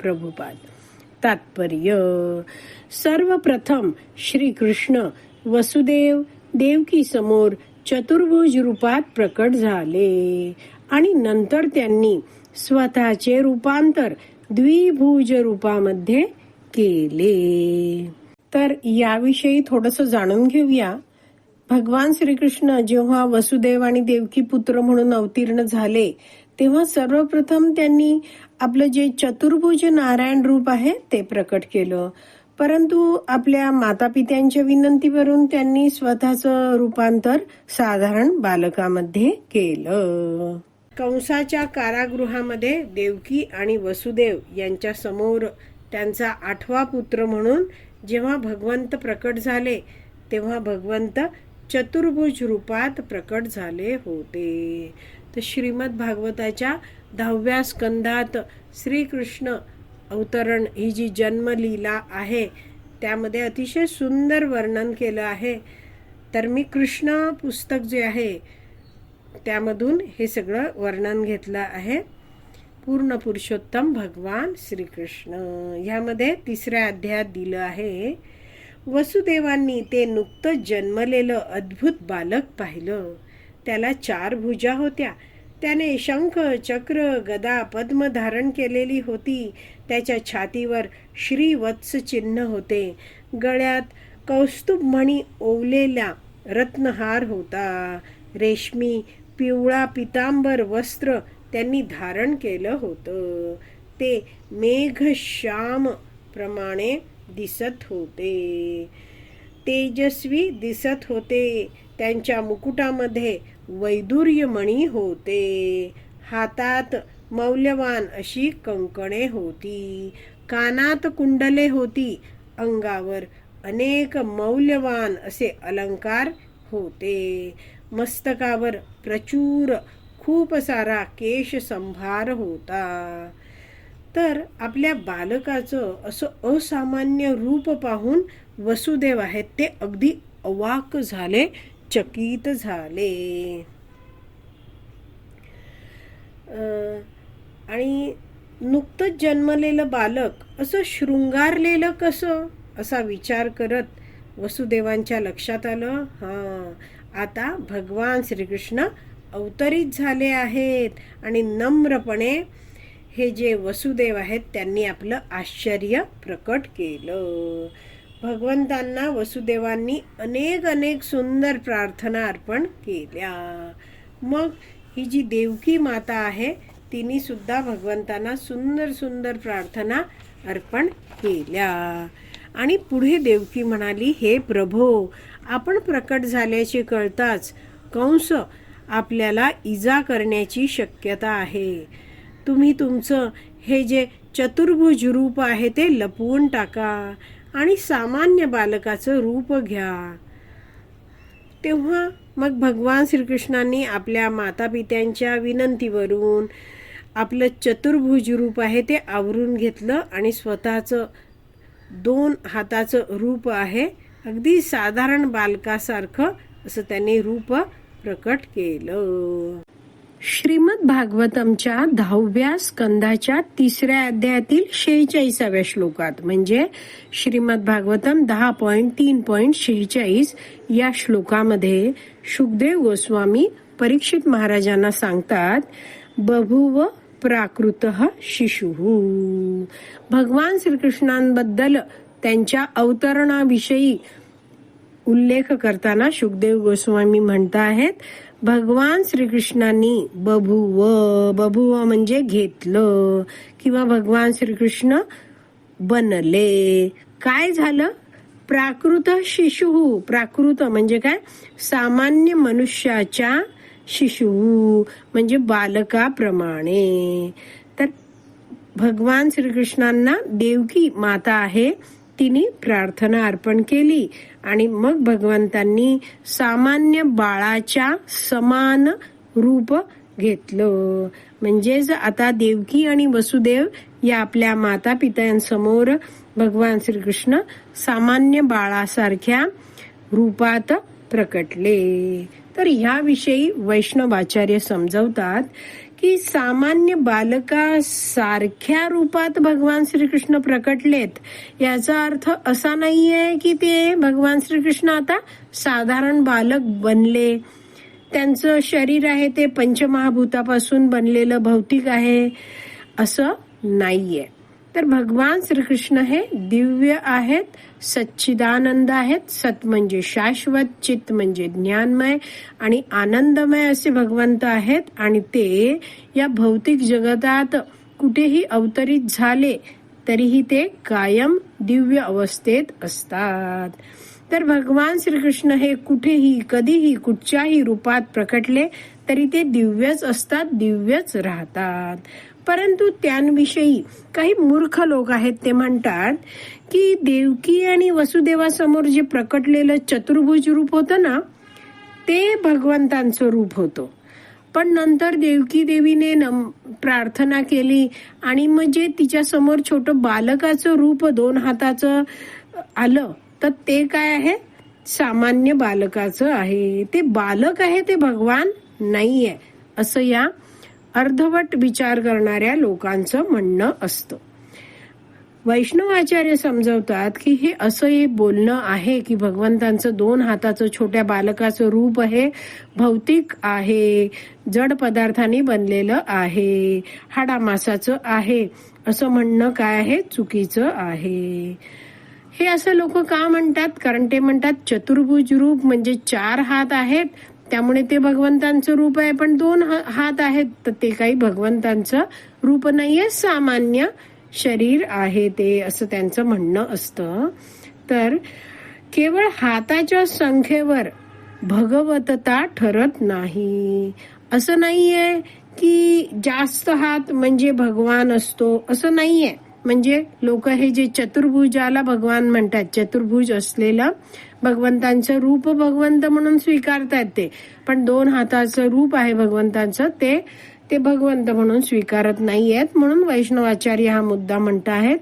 प्रभुपाद. तात्पर्य सर्वप्रथम श्रीकृष्ण वसुदेव देवकी समोर चतुर्भुज रूपात प्रकट झाले आणि नंतर त्यांनी स्वतःचे रूपांतर द्विभुज रूपामध्ये केले. तर याविषयी थोडस जाणून घेऊया. भगवान श्रीकृष्ण जेव्हा वसुदेव आणि देवकी पुत्र म्हणून अवतीर्ण झाले तेव्हा सर्वप्रथम त्यांनी आपलं जे चतुर्भुज नारायण रूप आहे ते प्रकट केलं. परंतु आपल्या मातापित्यांच्या विनंतीवरून त्यांनी स्वतःचं रूपांतर साधारण बालकामध्ये केलं. कंसाच्या कारागृहामध्ये देवकी आणि वसुदेव यांच्या समोर त्यांचा आठवा पुत्र म्हणून जेव्हा भगवंत प्रकट झाले तेव्हा भगवंत चतुर्भुज रूपात प्रकट झाले होते. तर श्रीमद भागवताच्या दहाव्या स्कंधात श्रीकृष्ण अवतरण ही जी जन्मलीला आहे त्यामध्ये अतिशय सुंदर वर्णन केलं आहे. तर मी कृष्ण पुस्तक जे आहे त्यामधून हे सगळं वर्णन घेतलं आहे. पूर्ण पुरुषोत्तम भगवान श्रीकृष्ण. ह्यामध्ये तिसऱ्या अध्यायात दिलं आहे वसुदेवांनी ते नुकतंच जन्मलेलं अद्भुत बालक पाहिलं. त्याला चार भुजा होत्या. त्याने शंख चक्र गदा पद्म धारण केलेली होती. त्याच्या छातीवर श्रीवत्स चिन्ह होते. गळ्यात कौस्तुभ ओवलेल्या ओवलेला रत्नहार होता. रेशमी पिवळा पितांबर वस्त्र त्यांनी धारण केलं होतं. ते मेघश्याम प्रमाणे दिसत होते. तेजस्वी दिसत होते. त्यांच्या मुकुटामध्ये वैदुर्यमणी होते. हातात मौल्यवान अशी कंकणे होती. कानात कुंडले होती. अंगावर अनेक मौल्यवान असे अलंकार होते. मस्तकावर प्रचूर खूप सारा केश संभार होता. तर आपल्या बालकाचं असं असामान्य रूप पाहून वसुदेव आहेत ते अगदी अवाक झाले चकित झाले. आणि नुकतंच जन्मलेलं बालक असं शृंगारलेलं कसं? असा विचार करत वसुदेवांच्या लक्षात आलं हां आता भगवान श्रीकृष्ण अवतरित झाले आहेत आणि नम्रपणे हे जे वसुदेव आहेत त्यांनी आपलं आश्चर्य प्रकट केलं. भगवंतांना वसुदेवांनी अनेक अनेक सुंदर प्रार्थना अर्पण केल्या. मग ही जी देवकी माता आहे तिने सुद्धा भगवंतांना सुंदर सुंदर प्रार्थना अर्पण केल्या. आणि पुढे देवकी म्हणाली हे प्रभो आपण प्रकट झाल्याचे कळताच कंस आपल्याला इजा करण्याची शक्यता आहे. तुम्ही तुमचं हे जे चतुर्भुज रूप आहे ते लपवून टाका. आणि सामान्य बालकाचं रूप घ्या. तेव्हा मग भगवान श्रीकृष्णांनी आपल्या मातापित्यांच्या विनंतीवरून आपलं चतुर्भुज रूप आहे ते आवरून घेतलं आणि स्वतःचं दोन हाताचं रूप आहे. अगदी साधारण बालकासारखं असं त्यांनी रूप प्रकट केलं. श्रीमद भागवतमच्या दहाव्या स्कंदाच्या तिसऱ्या अध्यायातील शेहेचाळीसाव्या श्लोकात. म्हणजे श्रीमद भागवतम दहा पॉइंट तीन पॉइंट शेहेचाळीस या श्लोकामध्ये सुखदेव गोस्वामी परीक्षित महाराजांना सांगतात बभुव प्राकृत शिशु. भगवान श्रीकृष्णांबद्दल त्यांच्या अवतरणाविषयी उल्लेख करताना सुखदेव गोस्वामी म्हणत आहेत भगवान श्रीकृष्णांनी बभुव बभुव म्हणजे घेतलं. किंवा भगवान श्रीकृष्ण बनले. काय झालं? प्राकृत शिशु प्राकृत म्हणजे काय? सामान्य मनुष्याच्या शिशु म्हणजे बालकाप्रमाणे. तर भगवान श्रीकृष्णांना देवकी माता आहे. तिने प्रार्थना अर्पण केली. आणि मग भगवंतांनी सामान्य बाळाच्या समान रूप घेतलं. म्हणजेच आता देवकी आणि वसुदेव या आपल्या माता पित्यांसमोर भगवान श्रीकृष्ण सामान्य बाळासारख्या रूपात प्रकटले. तर ह्याविषयी वैष्णवाचार्य समजवतात की सामान्य बालका सारख्या रूपात भगवान श्रीकृष्ण प्रकटलेत याचा अर्थ असा नाहीये की ते भगवान श्रीकृष्ण आता साधारण बालक बनले. त्यांचं शरीर आहे ते पंचमहाभूतापासून बनलेलं भौतिक आहे असं नाहीये. तर भगवान श्रीकृष्ण हे दिव्य आहेत सच्चिदानंद आहेत सत म्हणजे शाश्वत चित म्हणजे ज्ञानमय आणि आनंदमय असे भगवंत आहेत. आणि ते या भौतिक जगतात कुठेही अवतरित झाले तरीही ते कायम दिव्य अवस्थेत असतात. तर भगवान श्रीकृष्ण हे कुठेही कधीही कुठच्याही रूपात प्रकटले तरी ते दिव्यच असतात दिव्यच राहतात. परंतु त्यांविषयी काही मूर्ख लोक आहेत ते म्हणतात की देवकी आणि वसुदेवासमोर जे प्रकटलेलं चतुर्भुज रूप होतं ना ते भगवंतांचं रूप होतं. पण नंतर देवकी देवीने नम- प्रार्थना केली आणि मग जे तिच्या समोर छोट बालकाचं रूप दोन हाताचं आलं तर ते काय आहे? सामान्य बालकाचं आहे. ते बालक आहे ते भगवान नाहीये असं या अर्धवट विचार करणाऱ्या लोकांचं म्हणणं असतं. वैष्णवाचार्य समजवतात की हे असं एक बोलणं आहे की भगवंतांचं दोन हाताचं छोट्या बालकाचं रूप हे भौतिक आहे जड पदार्थांनी बनलेलं आहे हाडामासाचं आहे असं म्हणणं काय आहे? चुकीचं आहे. हे असं लोक का म्हणतात? कारण ते म्हणतात चतुर्भुज रूप म्हणजे चार हात आहेत त्यामुळे ते भगवंतांचं रूप आहे. पण दोन हात आहेत तर ते काही भगवंतांचं रूप नाहीये. सामान्य शरीर आहे ते असं त्यांचं म्हणणं असतं. तर केवळ हाताच्या संख्येवर भगवतता ठरत नाही. असं नाहीये की जास्त हात म्हणजे भगवान असतो असं नाहीये. म्हणजे लोक हे जे चतुर्भुजाला भगवान म्हणतात चतुर्भुज असलेलं भगवंतांचं रूप भगवंत म्हणून स्वीकारतात ते. पण दोन हाताचं रूप आहे भगवंतांचं ते ते भगवंत म्हणून स्वीकारत नाहीयेत म्हणून वैष्णवाचार्य हा मुद्दा म्हणत आहेत.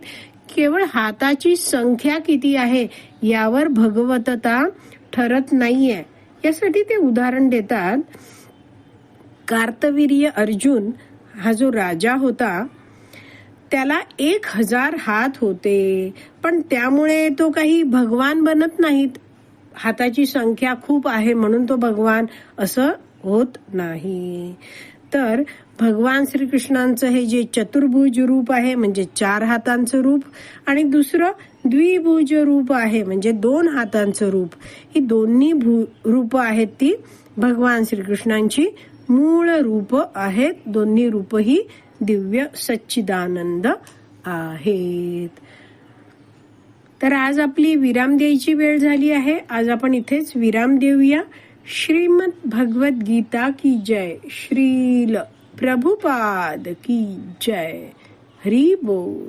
केवळ हाताची संख्या किती आहे यावर भगवतता ठरत नाहीये. यासाठी ते उदाहरण देतात. कार्तवीर्य अर्जुन हा जो राजा होता त्याला एक हजार हात होते. पण त्यामुळे तो काही भगवान बनत नाहीत. हाताची संख्या खूप आहे म्हणून तो भगवान असं होत नाही. तर भगवान श्रीकृष्णांचं हे जे चतुर्भुज रूप आहे म्हणजे चार हातांचं रूप आणि दुसरं द्विभुज रूप आहे म्हणजे दोन हातांचं रूप. ही दोन्ही भू रूप आहेत ती भगवान श्रीकृष्णांची मूळ रूप आहेत. दोन्ही रूप ही दिव्य सच्चिदानंद आहेत. तर आज आपली विराम द्यायची वेळ झाली आहे. आज आपण इथेच विराम देऊया. श्रीमद भगवत गीता की जय. श्रील प्रभुपाद की जय. हरी बोल.